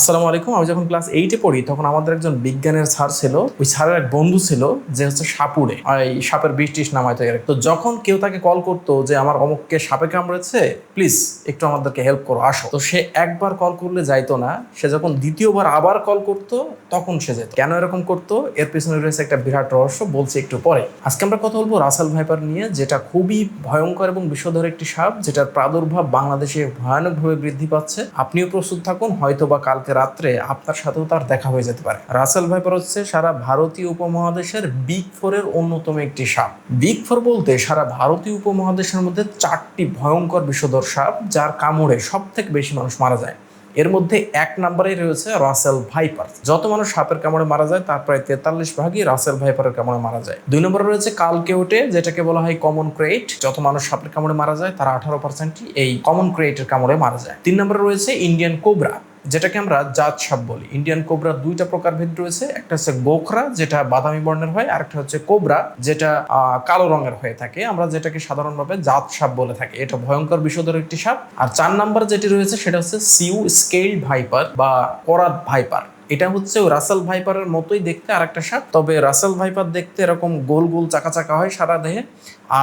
আসসালামু আলাইকুম। আমি যখন ক্লাস এইটে পড়ি, তখন আমাদের একজন বিজ্ঞানের স্যার ছিল। ওই স্যারের এক বন্ধু ছিল যে হচ্ছে সাপুড়ে এই সাপের বিষ টিস নামায় তো তো যখন কেউ তাকে কল করতো যে, আমার অমুককে সাপে কামড়েছে প্লিজ একটু আমাদেরকে হেল্প করো, আসো। তো সে একবার কল করলে যাইতো না। সে যখন দ্বিতীয়বার আবার কল করতো, তখন সে যেত। কেন এরকম করতো? এর পেছনে রয়েছে একটা বিরাট রহস্য, বলছি একটু পরে। আজকে আমরা কথা বলব রাসেল ভাইপার নিয়ে, যেটা খুবই ভয়ঙ্কর এবং বিষধর একটি সাপ, যেটার প্রাদুর্ভাব বাংলাদেশে ভয়ানকভাবে বৃদ্ধি পাচ্ছে। আপনিও প্রস্তুত থাকুন হয়তো বা কালকে রাত্রে আপনার সাথেও তার দেখা হয়ে যেতে পারে। রাসেল ভাইপার হচ্ছে সারা ভারতীয় উপমহাদেশের বিগ ফোরের অন্যতম একটি সাপ। বিগ ফোর বলতে সারা ভারতীয় উপমহাদেশের মধ্যে চারটি ভয়ঙ্কর বিষধর সাপ, যার কামড়ে সব থেকে বেশি মানুষ মারা যায়। এর মধ্যে এক নম্বরেই রয়েছে রাসেল ভাইপার। যত মানুষ সাপের কামড়ে মারা যায়, তার প্রায় তেতাল্লিশ ভাগই রাসেল ভাইপারের কামড়ে মারা যায়। দুই নম্বরে রয়েছে কালকেউটে যেটাকে বলা হয় কমন ক্রেট যত মানুষ সাপের কামড়ে মারা যায়, তার আঠারো পার্সেন্টই এই কমন ক্রেটের কামড়ে মারা যায়। তিন নম্বরে রয়েছে ইন্ডিয়ান কোবরা যেটাকে আমরা জাত সাপ বলি। ইন্ডিয়ান কোবরা দুইটা প্রকারভেদ রয়েছে। একটা হচ্ছে গোখরা, যেটা বাদামি বর্ণের হয় আর একটা হচ্ছে কোবরা যেটা কালো রঙের হয়ে থাকে। আমরা যেটাকে সাধারণভাবে জাত সাপ বলে থাকি। এটা ভয়ঙ্কর বিষধর একটি সাপ। আর চার নাম্বার যেটি রয়েছে, সেটা হচ্ছে সিউ স্কেল ভাইপার বা করাত ভাইপার এটা হচ্ছে রাসেল ভাইপারের মতোই দেখতে আর একটা সাপ তবে রাসেল ভাইপার দেখতে এরকম গোল গোল চাকা চাকা হয় সারা দেহে।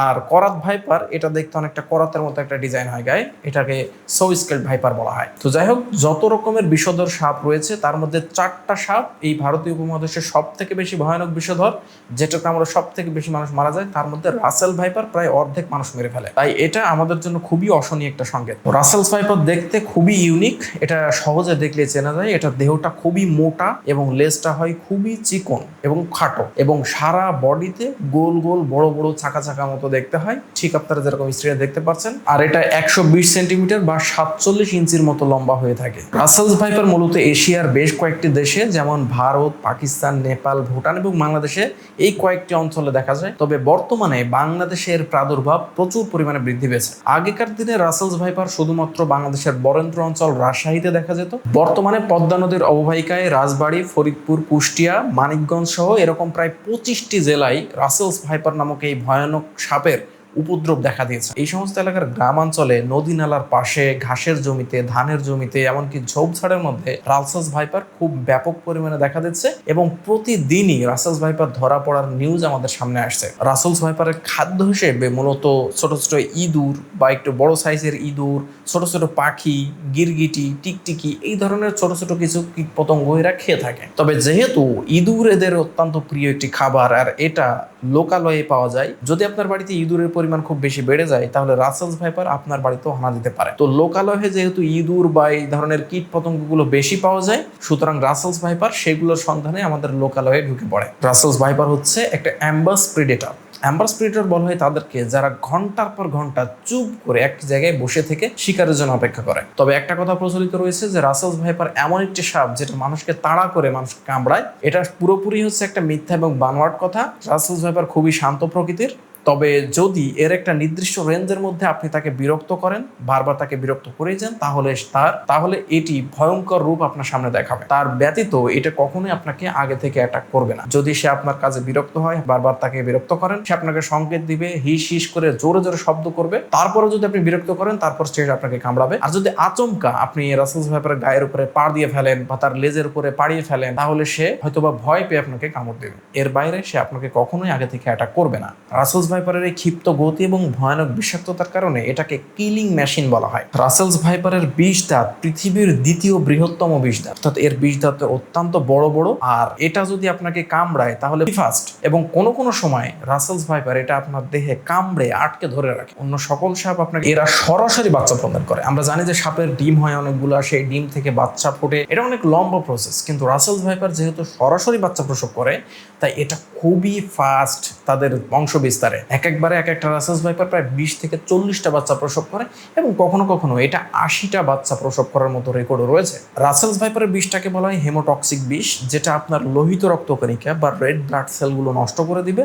আর করাত ভাইপার, এটা দেখতে অনেকটা করাতের মতো একটা ডিজাইন হয় গায়ে, এটাকে সো স্কেল ভাইপার বলা হয়। তো যাই হোক, যত রকমের বিষধর সাপ রয়েছে, তার মধ্যে চারটা সাপ এই ভারতীয় উপমহাদেশের সব থেকে বেশি ভয়ানক বিষধর যেটাকে আমরা সব থেকে বেশি মানুষ মারা যায়, তার মধ্যে রাসেল ভাইপার প্রায় অর্ধেক মানুষ মেরে ফেলে। তাই এটা আমাদের জন্য খুবই অশনীয় একটা সংকেত। রাসেল ভাইপার দেখতে খুবই ইউনিক এটা সহজে দেখলে চেনা যায়, এটা দেহটা খুবই মোটা এবং লেজটা হয় খুবই চিকন এবং খাটো এবং সারা বডিতে গোল গোল বড় বড় চাকা চাকা মতো দেখতে হয়। ঠিক আপনারা যেরকম স্ত্রীরা দেখতে পাচ্ছেন। আর এটা একশো বিশ সেন্টিমিটার বা সাতচল্লিশ ইঞ্চির মতো লম্বা হয়ে থাকে। রাসেলস ভাইপার মূলত এশিয়ার বেশ কয়েকটি দেশে, যেমন ভারত, পাকিস্তান, নেপাল, ভুটান এবং বাংলাদেশে এই কয়েকটি অঞ্চলে দেখা যায়। তবে বর্তমানে বাংলাদেশের প্রাদুর্ভাব প্রচুর পরিমাণে বৃদ্ধি পেয়েছে। আগেকার দিনে রাসেলস ভাইপার শুধুমাত্র বাংলাদেশের বরেন্দ্র অঞ্চল রাজশাহীতে দেখা যেত। বর্তমানে পদ্মা নদীর অববাহিকায় রাজবাড়ী, ফরিদপুর, কুষ্টিয়া, মানিকগঞ্জ সহ এরকম প্রায় পঁচিশটি জেলায় রাসেলস ভাইপার নামক এই ভয়ানক সাপের উপদ্রব দেখা দিয়েছে। এই সমস্ত এলাকার গ্রামাঞ্চলে নদী নালার পাশে, ঘাসের জমিতে, ধানের জমিতে, এমনকি ঝোপঝাড়ের মধ্যে রালসাস ভাইপার খুব ব্যাপক পরিমাণে দেখা দিচ্ছে এবং প্রতিদিনই রাসেলস ভাইপার ধরা পড়ার নিউজ আমাদের সামনে আসছে। রাসেলস ভাইপারের খাদ্য হিসেবে মূলত ছোট ছোট ইঁদুর বা একটু বড় সাইজের ইঁদুর, ছোট ছোট পাখি, গিরগিটি, টিকটিকি এই ধরনের ছোট ছোট কিছু কীট পতঙ্গ এরা খেয়ে থাকে। তবে যেহেতু ইঁদুর এদের অত্যন্ত প্রিয় একটি খাবার আর এটা লোকালয়ে পাওয়া যায়। যদি আপনার বাড়িতে ইঁদুরের পরিমাণ খুব বেশি বেড়ে যায়, তাহলে রাসেলস ভাইপার আপনার বাড়িতেও হানা দিতে পারে। তো লোকালয়ে যেহেতু ইঁদুর বা এই ধরনের কীট পতঙ্গগুলো বেশি পাওয়া যায়, সুতরাং রাসেলস ভাইপার সেগুলোর সন্ধানে আমাদের লোকালয়ে ঢুকে পড়ে। রাসেলস ভাইপার হচ্ছে একটা অ্যাম্বাস প্রিডেটার। অ্যাম্বাস প্রিডেটর বলা হয় তাদেরকে যারা ঘণ্টার পর ঘণ্টা চুপ করে এক জায়গায় বসে থেকে শিকারের জন্য অপেক্ষা করে। তবে একটা কথা প্রচলিত রয়েছে যে রাসেলস ভাইপার এমন একটি সাপ যেটা মানুষকে তাড়া করে, মানুষকে কামড়ায়। এটা পুরোপুরি হচ্ছে একটা মিথ্যা এবং বানোয়াট কথা। রাসেলস ভাইপার খুবই শান্ত প্রকৃতির। তবে যদি এর একটা নির্দিষ্ট রেঞ্জের মধ্যে আপনি তাকে বিরক্ত করেন, বারবার তাকে বিরক্ত করেই যান, তাহলে তার, তাহলে এটি ভয়ঙ্কর রূপ আপনার সামনে দেখাবে। তার ব্যতীত এটা কখনোই আপনাকে আগে থেকে অ্যাটাক করবে না। যদি সে আপনার কাজে বিরক্ত হয়, বারবার তাকে বিরক্ত করেন, সে আপনাকে সংকেত দিবে, হিস হিস করে জোরে জোরে শব্দ করবে। তারপরে যদি আপনি বিরক্ত করেন, তারপর সে আপনাকে কামড়াবে। আর যদি আচমকা আপনি রাসেলস ভাইপারের গায়ের উপরে পা দিয়ে ফেলেন বা তার লেজের উপরে পাড়িয়ে ফেলেন, তাহলে সে হয়তোবা ভয় পেয়ে আপনাকে কামড় দেবে। এর বাইরে সে আপনাকে কখনোই আগে থেকে অ্যাটাক করবে না। রাসেলস ভাইপারের ক্ষিপ্ত গতি এবং ভয়ানক বিষাক্ততার কারণে এটাকে কিলিং মেশিন বলা হয়। রাসেলস ভাইপারের বিষ দাঁত পৃথিবীর দ্বিতীয় বৃহত্তম বিষ দাঁত। অর্থাৎ এর বিষ দাঁত অত্যন্ত বড় বড়। আর এটা যদি আপনাকে কামড়ায়, তাহলে ফাস্ট এবং কোনো কোনো সময় রাসেলস ভাইপার এটা আপনার দেহে কামড়ে আটকে ধরে রাখে। অন্য সকল সাপ আপনাকে, এরা সরাসরি বাচ্চা প্রদান করে। আমরা জানি যে সাপের ডিম হয় অনেকগুলো, সেই ডিম থেকে বাচ্চা ফোটে। এটা অনেক লম্বা প্রসেস কিন্তু রাসেলস ভাইপার যেহেতু সরাসরি বাচ্চা প্রসব করে, তাই এটা খুবই ফাস্ট তাদের বংশ বিস্তারে এক একবারে এক একটা রাসেলস ভাইপার প্রায় বিশ থেকে চল্লিশটা বাচ্চা প্রসব করে এবং কখনো কখনো এটা আশিটা বাচ্চা প্রসব করার মতো রেকর্ডও রয়েছে। রাসেলস ভাইপারের বিষটাকে বলা হয় হেমোটক্সিক বিষ, যেটা আপনার লোহিত রক্তকণিকা বা রেড ব্লাড সেলগুলো নষ্ট করে দিবে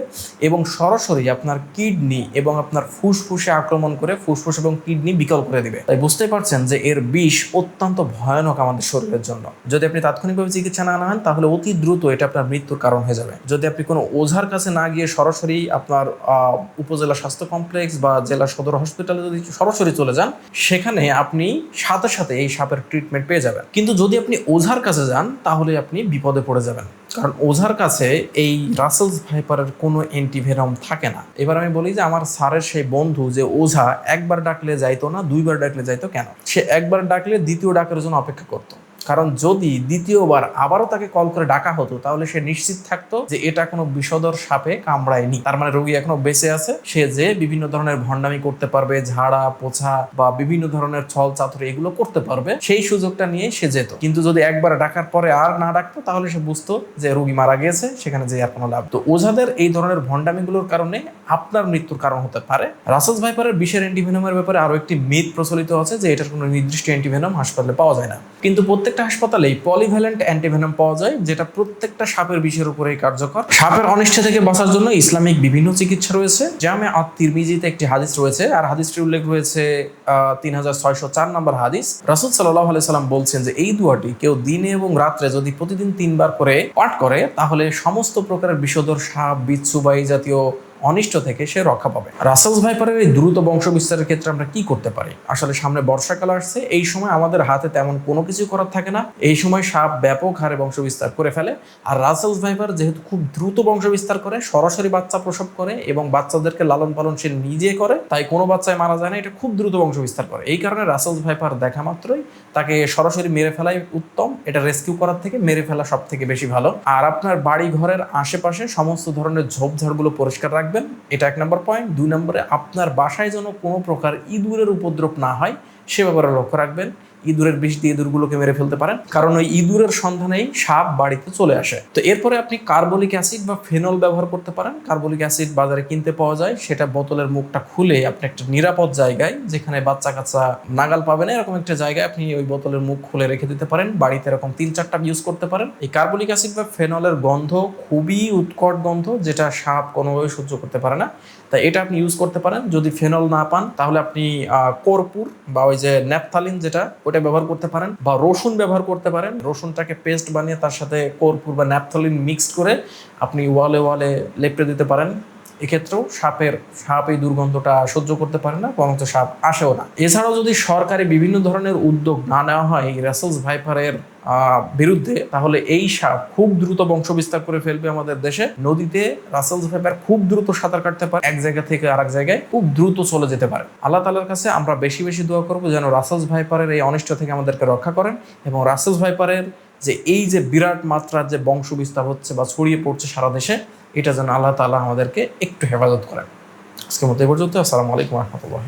এবং সরাসরি আপনার কিডনি এবং আপনার ফুসফুসে আক্রমণ করে ফুসফুস এবং কিডনি বিকল করে দিবে। তাই বুঝতে পারছেন যে এর বিষ অত্যন্ত ভয়ানক আমাদের শরীরের জন্য। যদি আপনি তাৎক্ষণিকভাবে চিকিৎসা না নেন, তাহলে অতি দ্রুত এটা আপনার মৃত্যুর কারণ হয়ে যাবে। যদি আপনি কোনো ওঝার কাছে না গিয়ে সরাসরি আপনার উপজেলা স্বাস্থ্য কমপ্লেক্স বা জেলা সদর হসপিটালে যদি সরাসরি চলে যান, সেখানে আপনি সাথে সাথে এই সাপের ট্রিটমেন্ট পেয়ে যাবেন। কিন্তু যদি আপনি ওঝার কাছে যান, তাহলে আপনি বিপদে পড়ে যাবেন। কারণ ওঝার কাছে এই রাসেলস ভাইপারের কোনো অ্যান্টিভেনম থাকে না। এবার আমি বলি যে আমার স্যারের সেই বন্ধু যে ওঝা একবার ডাকলে যাইতো না, দুইবার ডাকলে যাইতো কেন? সে একবার ডাকলে দ্বিতীয় ডাকের জন্য অপেক্ষা করতো। কারণ যদি দ্বিতীয়বার আবারও তাকে কল করে ডাকা হতো, তাহলে সে নিশ্চিত থাকতো যে এটা কোনো বিষধর সাপে কামড়ায়নি। তার মানে রোগী এখনও বেঁচে আছে। সে যে বিভিন্ন ধরনের ভণ্ডামি করতে পারবে, ঝাড়া, পোছা বা বিভিন্ন ধরনের ছল চাতুরি এগুলো করতে পারবে, সেই সুযোগটা নিয়ে সে যেত। কিন্তু যদি একবার ডাকার পরে আর না ডাকতো, তাহলে সে বুঝতো যে রোগী মারা গিয়েছে, সেখানে যে আর কোনো লাভ তো ওঝাদের এই ধরনের ভণ্ডামিগুলোর কারণে আপনার মৃত্যুর কারণ হতে পারে। রাসেলস ভাইপারের বিষের অ্যান্টিভেনমের ব্যাপারে আরও একটি মিথ প্রচলিত আছে যে এটার কোনো নির্দিষ্ট অ্যান্টিভেনম হাসপাতালে পাওয়া যায় না। কিন্তু প্রত্যেকটা হাসপাতালেই পলিভ্যালেন্ট অ্যান্টিভেনম পাওয়া যায়, যেটা প্রত্যেকটা সাপের বিষের উপরেই কার্যকর। সাপের অনিষ্ট থেকে বাঁচার জন্য ইসলামিক বিভিন্ন চিকিৎসা রয়েছে। জামে আত তিরমিজিতে একটি হাদিস রয়েছে, আর হাদিসটির উল্লেখ রয়েছে তিন হাজার ছয়শো চার নম্বর হাদিস। রাসুল সাল্লাহ সাল্লাম বলছেন যে, এই দুয়াটি কেউ দিনে এবং রাত্রে যদি প্রতিদিন তিনবার করে পাঠ করে, তাহলে সমস্ত প্রকারের বিষধর সাপ, বিচ্ছু বা এই জাতীয় অনিষ্ট থেকে সে রক্ষা পাবে। রাসেলস ভাইপারের এই দ্রুত বংশ বিস্তারের ক্ষেত্রে আমরা কি করতে পারি? আসলে সামনে বর্ষাকাল আসছে, এই সময় আমাদের হাতে তেমন কোনো কিছু করার থাকে না। এই সময় সাপ ব্যাপক হারে বংশ বিস্তার করে ফেলে। আর রাসেলস ভাইপার যেহেতু খুব দ্রুত বংশ বিস্তার করে, সরাসরি বাচ্চা প্রসব করে এবং বাচ্চাদেরকে লালন পালন সে নিজে করে, তাই কোনো বাচ্চায় মারা যায় না, এটা খুব দ্রুত বংশ বিস্তার করে। এই কারণে রাসেলস ভাইপার দেখা মাত্রই তাকে সরাসরি মেরে ফেলাই উত্তম, এটা রেস্কিউ করার থেকে মেরে ফেলা সব থেকে বেশি ভালো। আর আপনার বাড়ি ঘরের আশেপাশে সমস্ত ধরনের ঝোপঝাড়গুলো পরিষ্কার রাখবেন। এটা এক নম্বর পয়েন্ট দুই নম্বরে, আপনার বাসায় যেন কোনো প্রকার ইঁদুরের উপদ্রব না হয়, সে ব্যাপারে লক্ষ্য রাখবেন। ইঁদুরের বিষ দিয়ে ইঁদুরগুলোকে মেরে ফেলতে পারেন। কারণ ওই ইঁদুরের সন্ধানেই সাপ বাড়িতে চলে আসে। তো এরপরে আপনি কার্বলিক অ্যাসিড বা ফেনল ব্যবহার করতে পারেন। কার্বলিক অ্যাসিড বাজারে কিনতে পাওয়া যায়। সেটা বোতলের মুখটা খুলে আপনি একটা নিরাপদ জায়গায়, যেখানে বাচ্চা কাচ্চা নাগাল পাবে না, এরকম একটা জায়গায় আপনি ওই বোতলের মুখ খুলে রেখে দিতে পারেন। বাড়িতে এরকম তিন চারটা ইউজ করতে পারেন। এই কার্বলিক অ্যাসিড বা ফেনলের গন্ধ খুবই উৎকট গন্ধ, যেটা সাপ কোনোভাবে সহ্য করতে পারে না। তাই এটা আপনি ইউজ করতে পারেন। যদি ফেনল না পান, তাহলে আপনি কর্পূর বা ওই যে ন্যাপথালিন যেটা ওটা ব্যবহার করতে পারেন বা রসুন ব্যবহার করতে পারেন। রসুনটাকে পেস্ট বানিয়ে তার সাথে কর্পূর বা ন্যাপথালিন মিক্সড করে আপনি ওয়ালে ওয়ালে লেপটে দিতে পারেন। এক্ষেত্রেও সাপের, সাপ এই দুর্গন্ধটা সহ্য করতে পারে না, বরঞ্চ সাপ আসেও না। এছাড়াও যদি সরকারি বিভিন্ন ধরনের উদ্যোগ না নেওয়া হয় এই রেসেলস ভাইপারের বিরুদ্ধে, তাহলে এই সাপ খুব দ্রুত বংশ বিস্তার করে ফেলবে আমাদের দেশে। নদীতে রাসেলস ভাইপার খুব দ্রুত সাঁতার কাটতে পারে, এক জায়গা থেকে আরেক জায়গায় খুব দ্রুত চলে যেতে পারে। আল্লাহ তালার কাছে আমরা বেশি বেশি দোয়া করব যেন রাসেলস ভাইপারের এই অনিষ্ট থেকে আমাদেরকে রক্ষা করেন এবং রাসেলস ভাইপারের যে এই যে বিরাট মাত্রার যে বংশ বিস্তার হচ্ছে বা ছড়িয়ে পড়ছে সারা দেশে এটা যেন আল্লাহ তালা আমাদেরকে একটু হেফাজত করেন। আজকের মতো এ পর্যন্ত। আসসালামু আলাইকুম রহমতুল্লাহ